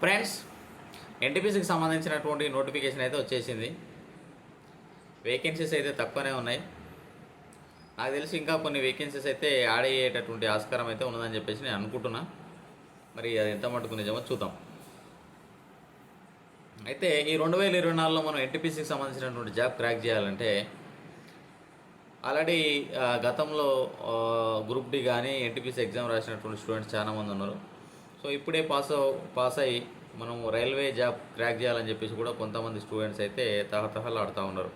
Friends ఎన్టీపీసీకి సంబంధించినటువంటి notification అయితే వచ్చేసింది. వేకెన్సీస్ అయితే తక్కువనే ఉన్నాయి. నాకు తెలిసి ఇంకా కొన్ని వేకెన్సీస్ అయితే యాడ్ అయ్యేటటువంటి ఆస్కారం అయితే ఉన్నదని చెప్పేసి నేను అనుకుంటున్నా. మరి అది ఎంత మటుకు నిజమో చూద్దాం. అయితే ఈ రెండు వేల ఇరవై నాలుగులో మనం ఎన్టీపీసీకి సంబంధించినటువంటి జాబ్ క్రాక్ చేయాలంటే ఆల్రెడీ గతంలో గ్రూప్ డి కానీ ఎన్టీపీసీ ఎగ్జామ్ రాసినటువంటి స్టూడెంట్స్ చాలామంది ఉన్నారు. సో ఇప్పుడే పాస్ అవ్- పాస్ అయ్యి మనం రైల్వే జాబ్ క్రాక్ చేయాలని చెప్పేసి కూడా కొంతమంది స్టూడెంట్స్ అయితే తహతహలు ఆడుతూ ఉన్నారు.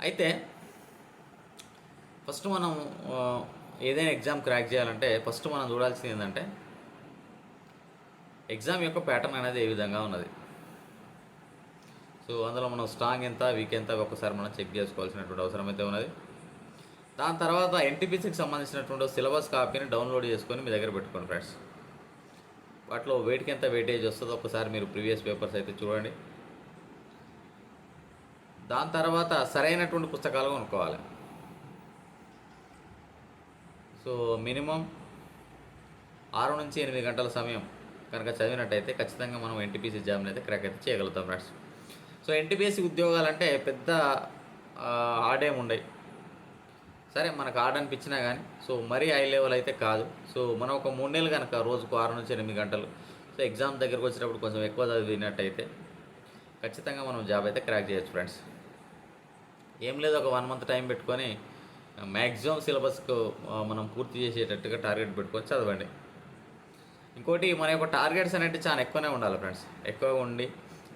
అయితే ఫస్ట్ మనం ఏదైనా ఎగ్జామ్ క్రాక్ చేయాలంటే ఫస్ట్ మనం చూడాల్సింది ఏంటంటే ఎగ్జామ్ యొక్క ప్యాటర్న్ అనేది ఏ విధంగా ఉన్నది. సో అందులో మనం స్ట్రాంగ్ ఎంత వీక్ ఎంత ఒక్కసారి మనం చెక్ చేసుకోవాల్సినటువంటి అవసరం అయితే ఉన్నది. దాని తర్వాత ఎన్టీపీసీకి సంబంధించినటువంటి సిలబస్ కాపీని డౌన్లోడ్ చేసుకొని మీ దగ్గర పెట్టుకోండి ఫ్రెండ్స్. వాటిలో వెయిట్కి ఎంత వెయిటేజ్ వస్తుందో ఒకసారి మీరు ప్రీవియస్ పేపర్స్ అయితే చూడండి. దాని తర్వాత సరైనటువంటి పుస్తకాలు కొనుక్కోవాలి. సో మినిమం ఆరు నుంచి ఎనిమిది గంటల సమయం కనుక చదివినట్టయితే ఖచ్చితంగా మనం ఎన్టీపీసీ జాబ్ని అయితే క్రాక్ అయితే చేయగలుగుతాం ఫ్రెండ్స్ సో ఎన్టీపీసీ ఉద్యోగాలంటే పెద్ద ఆడేం ఉండయి సరే మనకు ఆర్డర్ అనిపించినా కానీ సో మరీ హై లెవెల్ అయితే కాదు. సో మనం ఒక మూడు నెలలు కనుక రోజుకు ఆరు నుంచి ఎనిమిది గంటలు సో ఎగ్జామ్ దగ్గరకు వచ్చినప్పుడు కొంచెం ఎక్కువ చదివినట్టయితే ఖచ్చితంగా మనం జాబ్ అయితే క్రాక్ చేయొచ్చు ఫ్రెండ్స్. ఏం లేదు ఒక వన్ మంత్ టైం పెట్టుకొని మ్యాక్సిమం సిలబస్కు మనం పూర్తి చేసేటట్టుగా టార్గెట్ పెట్టుకొని చదవండి. ఇంకోటి మన యొక్క టార్గెట్స్ అనేవి చాలా ఎక్కువనే ఉండాలి ఫ్రెండ్స్. ఎక్కువగా ఉండి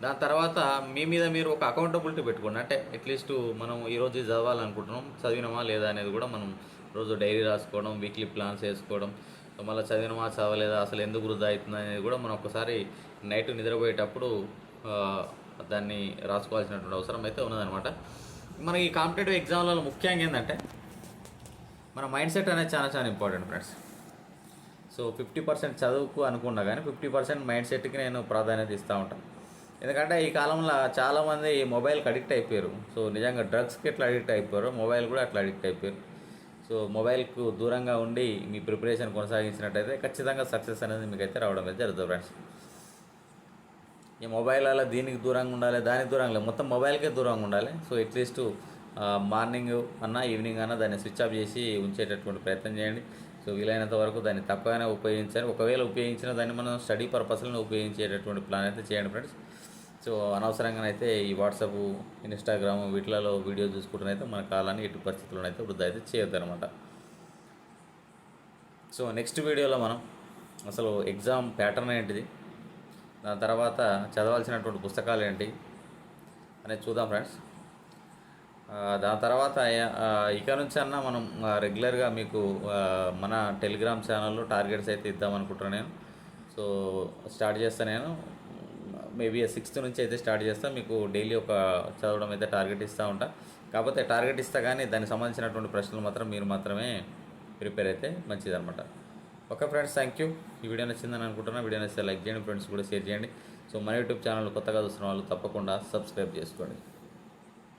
దాని తర్వాత మీ మీద మీరు ఒక అకౌంటబిలిటీ పెట్టుకోండి. అంటే అట్లీస్ట్ మనం ఈరోజు చదవాలనుకుంటున్నాం చదివినామా లేదా అనేది కూడా మనం రోజు డైరీ రాసుకోవడం వీక్లీ ప్లాన్స్ వేసుకోవడం మళ్ళీ చదివినమా చదవలేదా అసలు ఎందుకు వృధా అవుతుంది అనేది కూడా మనం ఒకసారి నైట్ నిద్రపోయేటప్పుడు దాన్ని రాసుకోవాల్సినటువంటి అవసరం అయితే ఉన్నదనమాట మనకి ఈ కాంపిటేటివ్ ఎగ్జామ్లలో ముఖ్యంగా ఏంటంటే మన మైండ్ సెట్ అనేది చాలా చాలా important friends so fifty percent చదువుకు అనుకున్నా కానీ ఫిఫ్టీ పర్సెంట్ మైండ్ సెట్కి నేను ప్రాధాన్యత ఇస్తూ ఉంటాను ఎందుకంటే ఈ కాలంలో చాలామంది మొబైల్కి అడిక్ట్ అయిపోయారు. సో నిజంగా డ్రగ్స్కి ఎట్లా అడిక్ట్ అయిపోయారు మొబైల్ కూడా అట్లా అడిక్ట్ అయిపోయారు. సో మొబైల్కు దూరంగా ఉండి మీ ప్రిపరేషన్ కొనసాగించినట్టయితే ఖచ్చితంగా సక్సెస్ అనేది మీకు అయితే రావడం అయితే జరుగుతుంది ఫ్రెండ్స్. ఈ మొబైల్ అలా దీనికి దూరంగా ఉండాలి దానికి దూరంగా లేదు మొత్తం మొబైల్కే దూరంగా ఉండాలి. సో అట్లీస్ట్ మార్నింగ్ అన్న ఈవినింగ్ అన్న దాన్ని స్విచ్ ఆఫ్ చేసి ఉంచేటటువంటి ప్రయత్నం చేయండి. సో వీలైనంత వరకు దాన్ని తక్కువగానే ఉపయోగించాలి ఒకవేళ ఉపయోగించిన దాన్ని మనం స్టడీ పర్పస్లను ఉపయోగించేటటువంటి ప్లాన్ అయితే చేయండి ఫ్రెండ్స్. సో అనవసరంగానైతే ఈ వాట్సాప్ ఇన్స్టాగ్రామ్ వీటిలలో వీడియో చూసుకుంటూనైతే మన కాలాన్ని ఎట్టి పరిస్థితుల్లో అయితే వృద్ధి అయితే చేయొద్దు అనమాట సో నెక్స్ట్ వీడియోలో మనం అసలు ఎగ్జామ్ ప్యాటర్న్ ఏంటిది? దాని తర్వాత చదవాల్సినటువంటి పుస్తకాలు ఏంటి? అనేది చూద్దాం ఫ్రెండ్స్. దాని తర్వాత ఇక నుంచి అన్న మనం రెగ్యులర్గా మీకు మన టెలిగ్రామ్ ఛానల్లో టార్గెట్స్ అయితే ఇద్దాం అనుకుంటున్నాను నేను. సో స్టార్ట్ చేస్తాను నేను. మేబీ సిక్స్త్ నుంచి అయితే స్టార్ట్ చేస్తాం. మీకు డైలీ ఒక చదవడం అయితే టార్గెట్ ఇస్తూ ఉంటా. కాకపోతే టార్గెట్ ఇస్తా కానీ దానికి సంబంధించినటువంటి ప్రశ్నలు మాత్రం మీరు మాత్రమే ప్రిపేర్ అయితే మంచిదన్నమాట. Okay friends thank you. ఈ వీడియో నచ్చిందని అనుకుంటున్నా. వీడియో నచ్చితే లైక్ చేయండి ఫ్రెండ్స్ కూడా షేర్ చేయండి. సో మన యూట్యూబ్ ఛానల్ కొత్తగా చూస్తున్న వాళ్ళు తప్పకుండా సబ్స్క్రైబ్ చేసుకోండి.